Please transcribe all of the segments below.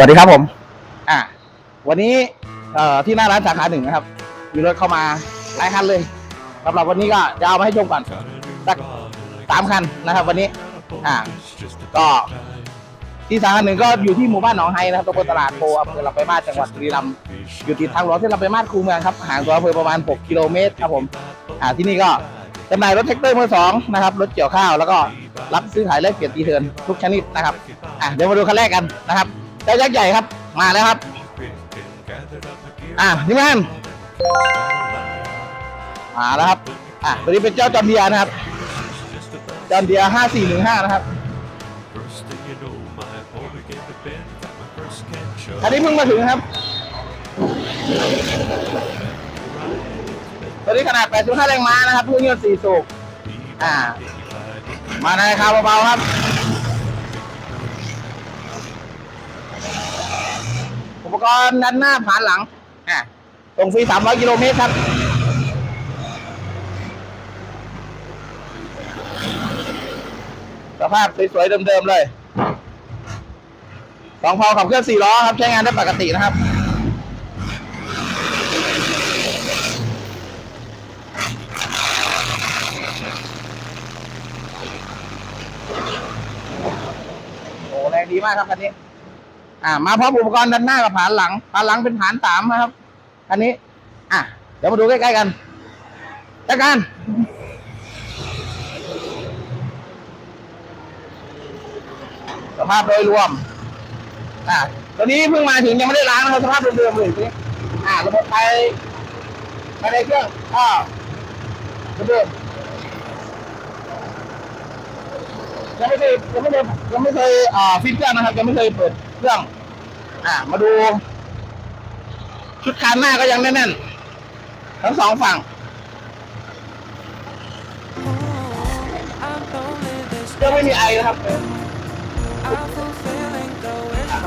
วัสดีครับผม อะ วันนี้เอ่อที่หน้าร้านสาขาหนึ่งนะครับ มีรถเข้ามาหลายคันเลยสำหรับวันนี้ก็จะเอามาให้ชมก่อนสักสามคันนะครับ วันนี้ อ่าก็ที่สาขาหนึ่งก็อยู่ที่หมู่บ้านหนองไฮนะครับตำบลตลาดโพอำเภอลำปมาศจังหวัดบุรีรัมย์อยู่ติดทางหลวงเส้นลำปมาศคูเมืองครับห่างตัวอำเภอประมาณ 6 กิโลเมตรครับผม อ่าที่นี่ก็จำหน่ายรถแท็กเตอร์มือสองนะครับรถเกี่ยวข้าวแล้วก็รับซื้อขายแลกเปลี่ยนตีเทินทุกชนิดนะครับอะเดี๋ยวมาดูคันแรกกันนะครับ เจ้ายักษ์ใหญ่ครับ มาแล้วครับ อะนี่มันมาแล้วครับ อะตัวนี้เป็นเจ้าจอมเดียนะครับ จอมเดียห้าสี่หนึ่งห้านะครับ อันนี้เพิ่งมาถึงครับ ตัวนี้ขนาด 85 แรงม้านะครับเครื่องยนต์4สูบอ่า มาในราคาเบาๆครับ กรณ์ดันหน้าผ่านหลังอ่าส่งฟรี300กิโลเมตรครับสภาพสวยๆเดิมๆเลยสองพอขับเคลื่อนสี่ล้อครับ ใช้งานได้ปกตินะครับ โอ้แรงดีมากครับคันนี้ อ่ามาพร้อมอุปกรณ์ด้านหน้ากับผานหลังผานหลังเป็นผานสามนะครับคันนี้ อะเดี๋ยวมาดูใกล้ๆกันจัดการสภาพโดยรวม อ่าตัวนี้เพิ่งมาถึงยังไม่ได้ล้างนะครับสภาพเดิมๆเลยตัวนี้อ่าระบบไฟภายในเครื่องก็เดิมยังไม่เคยยังไม่เคยยังไม่เคยอ่าฟิตเครื่องนะครับยังไม่เคยเปิด เครื่อง อ่า มาดู ชุดคานหน้าก็ยังแน่นๆทั้งสองฝั่งเครื่องไม่มีไอนะครับ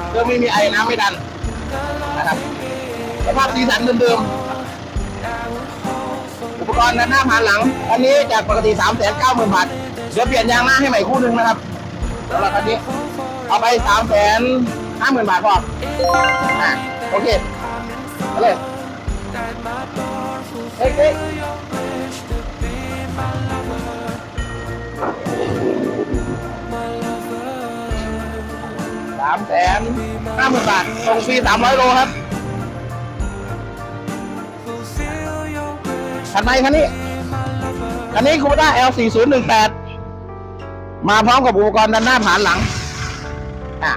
เครื่องไม่มีไอน้ำไม่ดันนะครับสภาพสีสันเดิมๆอุปกรณ์ด้านหน้าผ่านหลัง อันนี้จากปกติ3 9 0 0 0 0บาทเดี๋ยวเปลี่ยนยางหน้าให้ใหม่คู่หนึ่งนะครับสำหรับคันนี้ เอาไป3 5 0 0 0 0บาทพออะโอเคเอาเลยเฮ้ยเฮ้ยสามแสนห้าหมื่นบาทส่งฟรีสามร้อยโลครับคันไหนคันนี้คันนี้คูปต้า L 4 0 1 8มาพร้อมกับอุปกรณ์ด้านหน้าผ่านหลัง อะ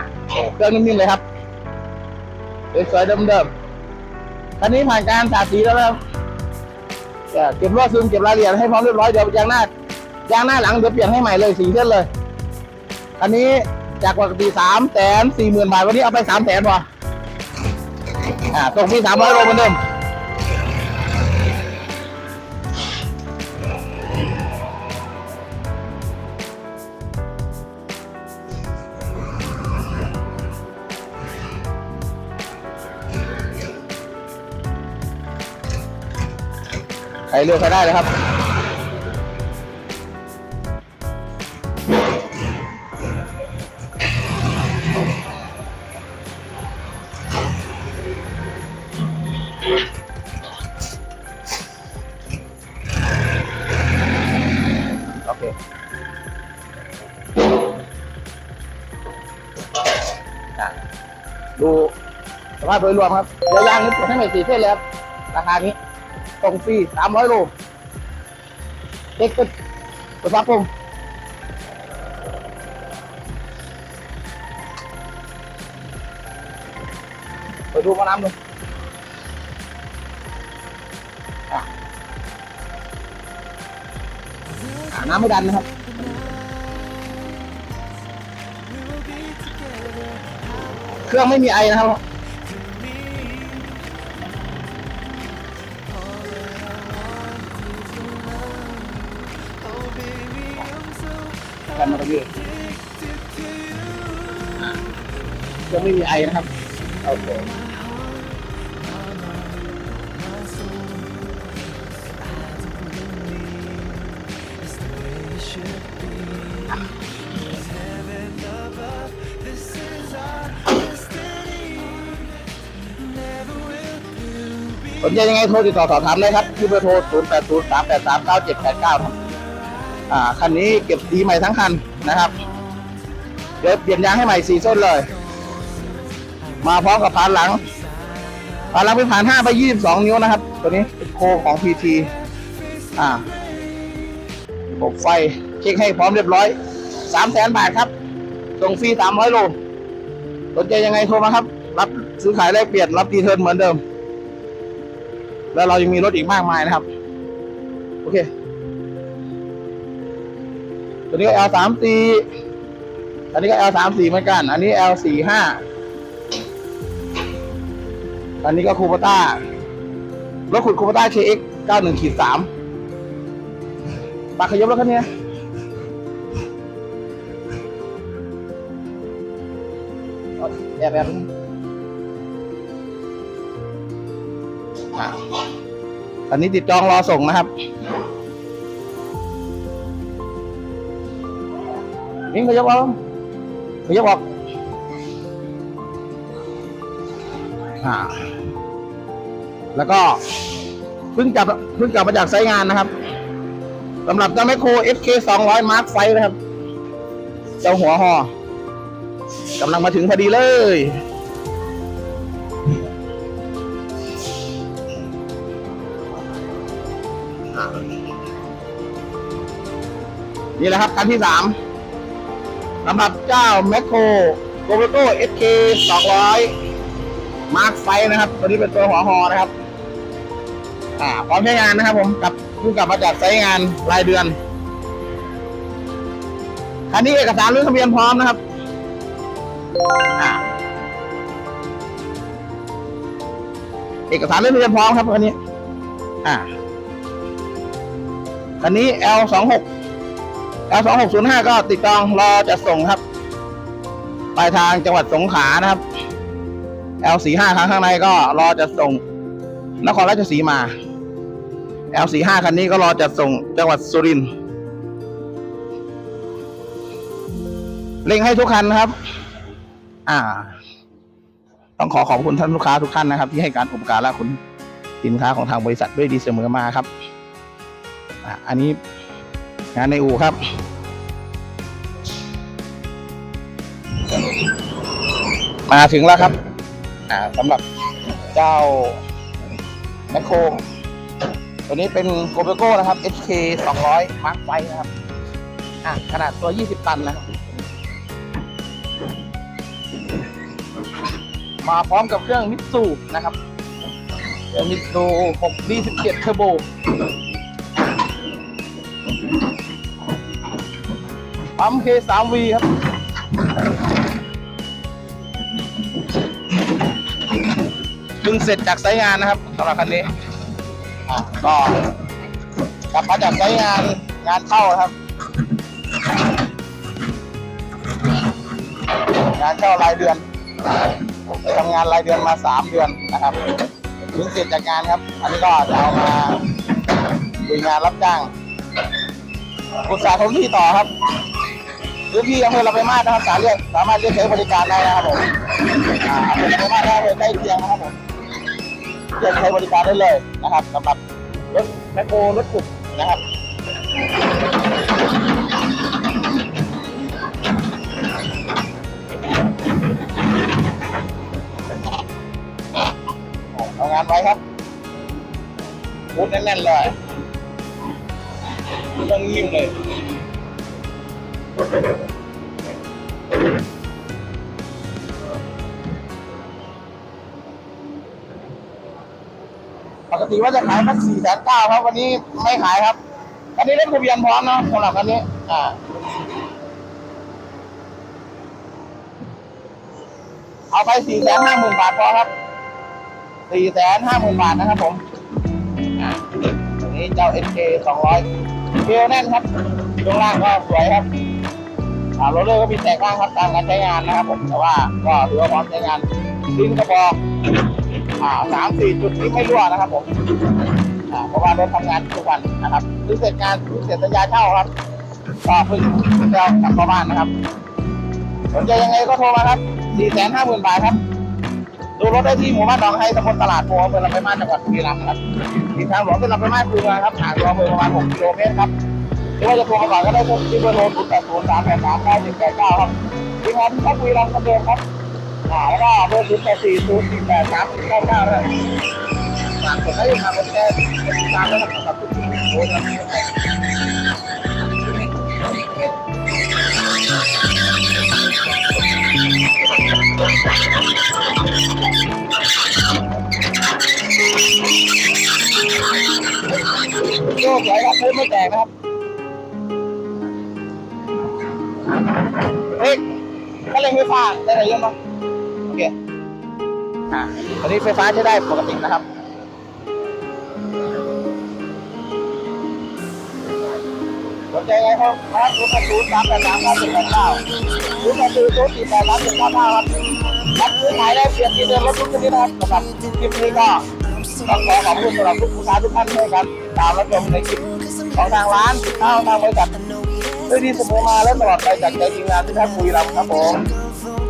เครื่องนิ่มๆเลยครับสวยๆเดิมๆคันนี้ผ่านการสาดสีแล้วนะครับเก็บรอดซึมเก็บรายละเอียดให้พร้อมเรียบร้อยเดี๋ยวยางหน้ายางหน้าหลังเดี๋ยวเปลี่ยนให้ใหม่เลยสีเส้นเลยอันนี้จากปกติสามแสนสี่หมื่นบาทวันนี้เอาไปสามแสนพออ่าตรงที่สามร้อยโลเหมือนเดิม รเลือกใครได้เลยครับโอเคดูสภาพโดยรวมครับเดี๋ยวยางนี้เปลี่ยนให้ใหม่สี่เส้นเลยครับราคานี้ ส่งฟรีสามร้อยโลเด็กกดกดซับผมไปดูมาน้ำดูอะอะน้ำไม่ดันนะครับเครื่องไม่มีไอนะครับ ไม่มีไอนะครับโอเคสนใจยังไงโทรติดต่อสอบถามได้ครับที่เบอร์โทร 0 8 0 3 8 3 9 7 8 9ครับอ่าคันนี้เก็บดีใหม่ทั้งคันนะครับ เดี๋ยวเปลี่ยนยางให้ใหม่สีส้นเลย มาพร้อมกับพานหลังพานหลังเป็นผ่าน5ไป22นิ้วนะครับ ตัวนี้เป็นโคของ PT อ่าระบบไฟเช็คให้พร้อมเรียบร้อย3 0 0แสนบาทครับส่งฟรี300โลสนใจยังไงโทรมาครับ รับซื้อขายแลกเปลี่ยนรับตีเทิร์นเหมือนเดิม แล้วเรายังมีรถอีกมากมายนะครับ โอเค ตัวนี้ก็ L สามสี่อันนี้ก็ L สามสี่เหมือนกัน อันนี้ L สี่ห้า อันนี้ก็คูปต้ารถขุดคูปต้า KX เก้าหนึ่งขีดสามปากขยบแล้วคันนี้แอบแอบๆอันนี้ติดจองรอส่งนะครับมิ้งขยับเอาขยับออก อ่า แล้วก็เพิ่งกลับเพิ่งกลับมาจากไซต์งานนะครับสำหรับเจ้าแมคโคร FK 200 Mark ไฟนะครับ เจ้าหัวหอกำลังมาถึงพอดีเลยนี่แหละครับคันที่สามสำหรับเจ้าแมคโครโกโ o โต้ SK 200 Mark ไฟนะครับ ตัวนี้เป็นตัวหัวหอนะครับ อ่าพร้อมใช้งานนะครับ ผมกับเพิ่งกลับมาจากไซต์งานรายเดือนคันนี้เอกสารรื่องทะเบียนพร้อมนะครับอ่าเอกสารรื่องทะเบียนพร้อมครับคันนี้ อ่าคันนี้ L 2 6 L 2 6 0 5ก็ติดจอรอจะส่งครับปลายทางจังหวัดสงขลานะครับ L 4 5 ครั้งข้างในก็รอจะส่งนครราชสีมา L 4 5 คันนี้ก็รอจะส่งจังหวัดสุรินทร์เร่งให้ทุกคันนะครับ อ่า ต้องขอขอบคุณท่านลูกค้าทุกท่านนะครับ ที่ให้การอุปการะคุณสินค้าของทางบริษัทด้วยดีเสมอมาครับ อ่าอันนี้งานในอู่ครับมาถึงแล้วครับ อ่าสำหรับเจ้าแมคโครตัวนี้เป็นโกเบโก้นะครับ HK 200 Mark ไฟนะครับ อะขนาดตัว 20 ตันนะครับ มาพร้อมกับเครื่องมิตซูนะครับเครื่องมิตซู 6D17 Turbo ปั๊ม K3V ครับ งเสร็จจากไซต์งานนะครับสำหรับคันนี้อะก็กลับมาจากไซต์งานงานเข้านะครับ งานเข้ารายเดือนทำงานรายเดือนมาสามเดือนนะครับเพิ่งเสร็จจากงานครับ อันนี้ก็จะเอามาดูงานรับจ้างอุตสาหกรรมที่ต่อครับพื้นที่อำเภอลำปางมาศนะครับสามารถเรียกสามารถเรียกใช้บริการได้นะครับผมอ่าอำเภอลำปางมาศได้เภอใกล้เคียงนะครับผม เรียกใช้บริการได้เลยนะครับสำหรับรถแมคโครรถขุดนะครับเอางานไว้ครับพูดแน่นๆเลยต้องยิ้มเลย กติว่าจะขายสักสี่แสนเก้าครับ วันนี้ไม่ขายครับอันนี้เล่นทะเบียนพร้อมเนาะสำหรับคันนี้ อ่าเอาไปสี่แสนห้าหมื่นบาทพอครับสี่แสนห้าหมื่นบาทนะครับผมอ่าอันนี้เจ้า SK สองร้อยเกลแน่นครับช่วงล่างก็สวยครับอ่ารลเลอร์ก็มีแตกบ้างครับตามการใช้งานนะครับผมแต่ว่าก็ถือว่าพร้อมใช้งานลิ้นกระบอกอ่า สามสี่จุดนี้ไม่รั่วนะครับผมเพราะว่ารถทำงานทุกวันนะครับเพิ่งเสร็จงานเพิ่งเสร็จสัญญาเช่าครับก็เพิ่งจะกลับเข้าบ้านนะครับสนใจยังไงก็โทรมาครับสี่แสนห้าหมื่นบาทครับ ดูรถได้ที่หมู่บ้านหนองไฮตำบลตลาดโพอำเภอลำปางมาจังหวัดบุรีรัมย์ครับทีทางหลวงเส้นลำปางมาคือมาครับห่างตัวอำเภอประมาณ6กิโลเมตรครับหรือว่าจะโทรมาก่อนก็ได้ที่เบอร์โทร0 8 0 3 8 3 9 1 8 9ครับทีมงานที่บุรีรัมย์คนเดิมครับ อ่าแล้วก็เบอร์0 8 4 0 4 8 3 9 9นะครับฝากกดไลค์ฝากกดแชร์กดติดตามด้วนะครับสำหรับทุกทีโอ้ยวันนี้นะโยกไหลครับพื้นไม่แตกนะครับเฮ้ยก็เลยไฟฟ้าได้อะไรเยอะมั้ง เคอ่าตอนนี้ไฟฟ้าใช้ได้ปกตินะครับสนใจไงครับครับศูนย์แปดศูนย์สามแปดสามเก้าสิบแปดเก้าศูนย์แปดศูนย์ศูนย์สี่แปดสามสิบเก้าเก้าครับรับซื้อขายได้เปลี่ยนที่เดินรถทุกชนิดนะครับสำหรับคลิปนี้ก็ต้องขอขอบคุณสำหรับทุกผู้ชมทุกท่านด้วยครับตามรับชมในคลิปของทางร้านข้าวทางบริษัทด้วยที่เสมอมาและตลอดไปจากใจทีมงานที่ท่านบุรีรัมย์ครับผม